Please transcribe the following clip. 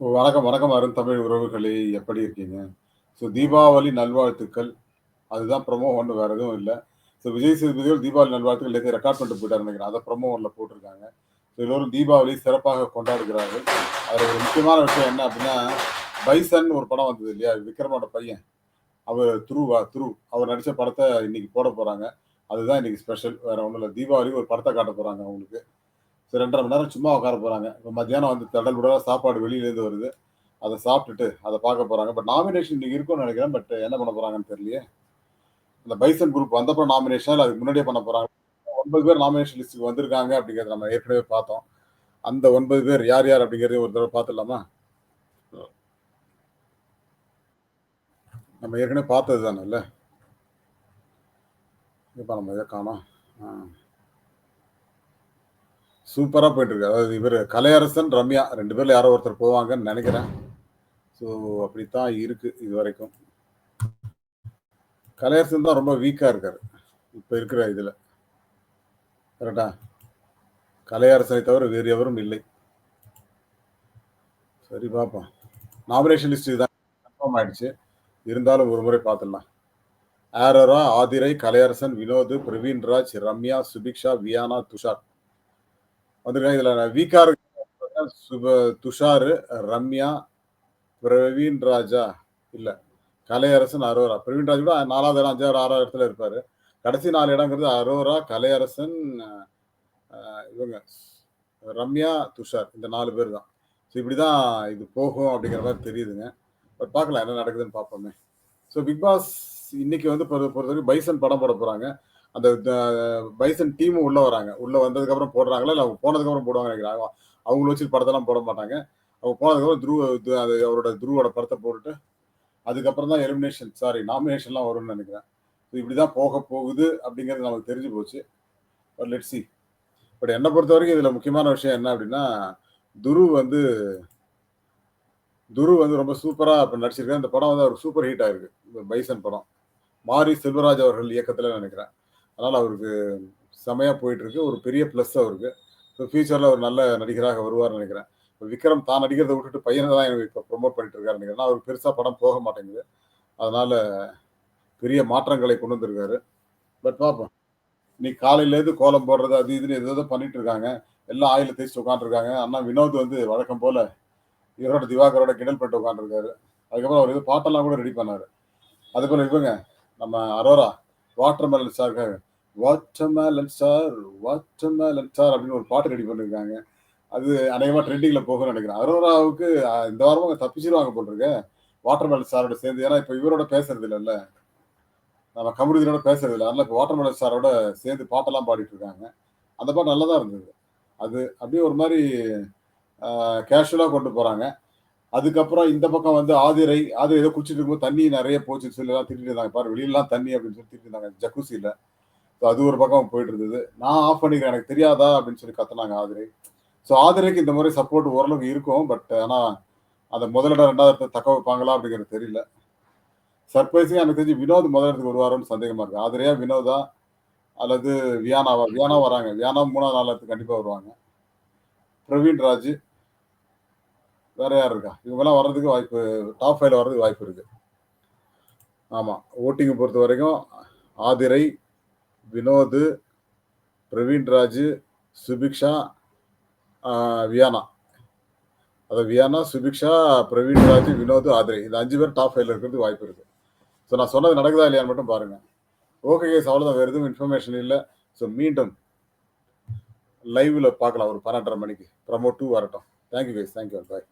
வணக்கம், வணக்கம் அருந்தமிழ் உறவுகளே! எப்படி இருக்கீங்க? ஸோ தீபாவளி நல்வாழ்த்துக்கள். அதுதான் ப்ரொமோ ஒன்று வேற எதுவும் இல்லை ஸோ விஜய் சேதுபதியோட தீபாவளி நல்வாழ்த்துக்கள் நேத்து ரெக்கார்ட் பண்ணிட்டு போயிட்டார் நினைக்கிறேன் அதை ப்ரொமோ 1ல போட்டிருக்காங்க. ஸோ எல்லோரும் தீபாவளி சிறப்பாக கொண்டாடுகிறார்கள். அதில் ஒரு முக்கியமான விஷயம் என்ன அப்படின்னா பைசன் ஒரு படம் வந்தது இல்லையா? விக்ரமோட பையன். அவர் துருவா துரு அவர் நடித்த படத்தை இன்னைக்கு போட போகிறாங்க அதுதான் இன்னைக்கு ஸ்பெஷல். வேற ஒன்றும் இல்லை தீபாவளி ஒரு படத்தை காட்டப் போகிறாங்க அவங்களுக்கு. சரி ரெண்டரை மணி நேரம் சும்மா உட்கார போகிறாங்க இப்போ மத்தியானம் வந்து தடல்புடலா சாப்பாடு வெளியிலேருந்து வருது. அதை சாப்பிட்டுட்டு அதை பார்க்க போகிறாங்க பட் நாமினேஷன் இன்னைக்கு இருக்கும்னு நினைக்கிறேன் பட் என்ன பண்ண போகிறாங்கன்னு தெரியலையே. அந்த பைசன் குரூப் வந்தப்போ நாமினேஷன் இல்லை அதுக்கு முன்னாடியே பண்ண போகிறாங்க ஒன்பது பேர் நாமினேஷன் லிஸ்ட்டுக்கு வந்திருக்காங்க அப்படிங்கிறத நம்ம ஏற்கனவே பார்த்தோம். அந்த ஒன்பது பேர் யார் யார் அப்படிங்கிறதையும் ஒரு தடவை பார்த்துடலாமா? நம்ம ஏற்கனவே பார்த்தது தானே இல்லை இப்போ நம்ம இதை காணோம். சூப்பராக போயிட்டு இருக்கு. அதாவது இவர் கலையரசன், ரம்யா ரெண்டு பேர்ல யாரோ ஒருத்தர் போவாங்கன்னு நினைக்கிறேன் ஸோ அப்படித்தான் இருக்கு இதுவரைக்கும். கலையரசன் தான் ரொம்ப வீக்காக இருக்காரு. இப்போ இருக்கிற இதில் கரெக்டா கலையரசனை தவிர வேறு எவரும் இல்லை. சரி பார்ப்போம். நாமினேஷன் லிஸ்ட் இதுதான் கன்ஃபார்ம் ஆயிடுச்சு. இருந்தாலும் ஒரு முறை பார்த்துடலாம். ஆரரா ஆதிரை, கலையரசன், வினோத், பிரவீன்ராஜ், ரம்யா, சுபிக்ஷா, வியானா, துஷார். வந்திருக்காங்க. இதுல வீக்கா இருக்க சுப துஷாரு, ரம்யா, பிரவீன் ராஜா இல்ல. கலையரசன், அரோரா. பிரவீன் ராஜா கூட நாலாவது இடம், 5வது, 6வது இடத்துல இருப்பாரு. கடைசி நாலு இடங்கிறது அரோரா, கலையரசன், இவங்க ரம்யா, துஷார். இந்த நாலு பேர் தான். ஸோ இப்படிதான் இது போகும் அப்படிங்கிற மாதிரி தெரியுதுங்க. பட் பார்க்கலாம் என்ன நடக்குதுன்னு பார்ப்போமே. ஸோ பிக் பாஸ் இன்னைக்கு வந்து பொறு பொறுத்தவரைக்கும் பைசன் படம் போட போறாங்க. அந்த பைசன் டீமும் உள்ள வராங்க. உள்ள வந்ததுக்கப்புறம் போடுறாங்களா? இல்ல அவங்க போனதுக்கப்புறம் போடுவாங்க நினைக்கிறாங்க அவங்கள வச்சு படத்தெல்லாம் போட மாட்டாங்க. அவங்க போனதுக்கப்புறம் துருவ அது அவரோட துருவோட படத்தை போட்டுட்டு, அதுக்கப்புறம் தான் எலிமினேஷன் சாரி நாமினேஷன்லாம் வரும்னு நினைக்கிறேன் இப்படி இப்படிதான் போக போகுது அப்படிங்கிறது நமக்கு தெரிஞ்சு போச்சு. But let see. பட் பொறுத்த வரைக்கும் இதுல முக்கியமான விஷயம் என்ன அப்படின்னா துருவ் வந்து துருவ் வந்து ரொம்ப சூப்பரா இப்ப நடிச்சிருக்காரு. இந்த படம் வந்து அவருக்கு சூப்பர் ஹிட் ஆயிருக்கு. பைசன் படம். மாரி செல்வராஜ் அவர்கள் இயக்கத்துல நினைக்கிறேன் அதனால் அவருக்கு செம்மையா போயிட்டுருக்கு ஒரு பெரிய ப்ளஸ் அவருக்கு. இப்போ ஃபியூச்சரில் ஒரு நல்ல நடிகராக வருவார்னு நினைக்கிறேன் இப்போ விக்ரம் தான் நடிக்கிறத விட்டுட்டு பையனை தான் இப்போ ப்ரொமோட் பண்ணிட்டு இருக்காரு நினைக்கிறேன் அவர் அவருக்கு படம் போக மாட்டேங்குது. அதனால் பெரிய மாற்றங்களை கொண்டு வந்திருக்காரு. பட் பார்ப்போம். இன்னைக்கு காலையிலேருந்து கோலம் போடுறது அது இதுன்னு எதோ பண்ணிட்டு இருக்காங்க. எல்லாம் ஆயில தேய்ச்சி உட்காந்துருக்காங்க அண்ணா வினோத் வந்து வழக்கம் போல் இவரோட திவாகரோட கிண்டல் பண்ணிட்டு உட்காந்துருக்காரு அதுக்கப்புறம் அவர் வந்து பாட்டெல்லாம் கூட ரெடி பண்ணார் அதுபோல இவங்க நம்ம அரோரா வாட்டர்மெலன் ஸ்டாருக்காக வாட்டமேலன் ஸ்டார் வாட்டமேலன் ஸ்டார் அப்படின்னு ஒரு பாட்டு ரெடி பண்ணிருக்காங்க. அது அநேகமா ட்ரெண்டிங்ல போகும்னு நினைக்கிறேன் அரோராவுக்கு இந்த வாரமும் அவங்க தப்பிச்சிருவாங்க போட்டிருக்க வாட்டர்மேலன் வாட்டர்மெலன் ஸ்டாரோட சேர்ந்து. ஏன்னா இப்ப இவரோட பேசுறது இல்லைல்ல நம்ம கமருதீனோட பேசுறது இல்லை அதனால இப்போ வாட்டர்மேலன் ஸ்டாரோட சேர்ந்து பாட்டெல்லாம் பாடிட்டு இருக்காங்க. அந்த பாட்டு நல்லா தான் இருந்தது. அது அப்படியே ஒரு மாதிரி கேஷுவலாக கொண்டு போகிறாங்க அதுக்கப்புறம் இந்த பக்கம் வந்து ஆதிரை, ஆதிரை ஏதோ குளிச்சிட்டு இருக்கும்போது தண்ணி நிறைய போச்சுன்னு சொல்லி எல்லாம் திட்டிட்டு இருந்தாங்க. பாரு வெளியிலலாம் தண்ணி அப்படின்னு சொல்லி திட்டிட்டு இருந்தாங்க. ஜக்குசியில் ஸோ அது ஒரு பக்கம் போயிட்டு இருந்தது. நான் ஆஃப் பண்ணிக்கிறேன். எனக்கு தெரியாதா அப்படின்னு சொல்லி கத்துனாங்க ஆதிரை. ஸோ ஆதிரைக்கு இந்த மாதிரி சப்போர்ட் ஓரளவுக்கு இருக்கும். பட் ஆனால் அந்த முதல் இடம் 2வது இடத்த தக்க வைப்பாங்களா அப்படிங்கிறது தெரியல. சர்ப்ரைசிங்கா எனக்கு தெரிஞ்சு வினோத் முதல் இடத்துக்கு வருவாரோன்னு சந்தேகமா இருக்கு. ஆதிரையா, வினோதா அல்லது வியானாவா? வியானா வராங்க. வியானா 3வது 4வது இடத்துக்கு கண்டிப்பா வருவாங்க. பிரவீன்ராஜ். வேற யார் இருக்கா? இவங்கெல்லாம் வர்றதுக்கு வாய்ப்பு டாப் ஃபைவ்ல வர்றதுக்கு வாய்ப்பு இருக்கு. ஆமா. பொறுத்த வரைக்கும் ஆதிரை, வினோது பிரவீன்ராஜ், சுபிக்ஷா, வியானா. அது வியானா, சுபிக்ஷா, பிரவீன்ராஜ், வினோது ஆதிரை. இந்த அஞ்சு பேர் டாப் ஃபைவ்ல இருக்கிறதுக்கு வாய்ப்பு இருக்கு. ஸோ நான் சொன்னது நடக்குதா இல்லையான்னு மட்டும் பாருங்க. ஓகே கேஸ் அவ்வளோதான். வேறு எதுவும் இன்ஃபர்மேஷன் இல்லை ஸோ மீண்டும் லைவ்ல பார்க்கலாம் ஒரு 12:30 மணிக்கு. ப்ரமோ டூ வரட்டும். Thank you thank you thank you bye.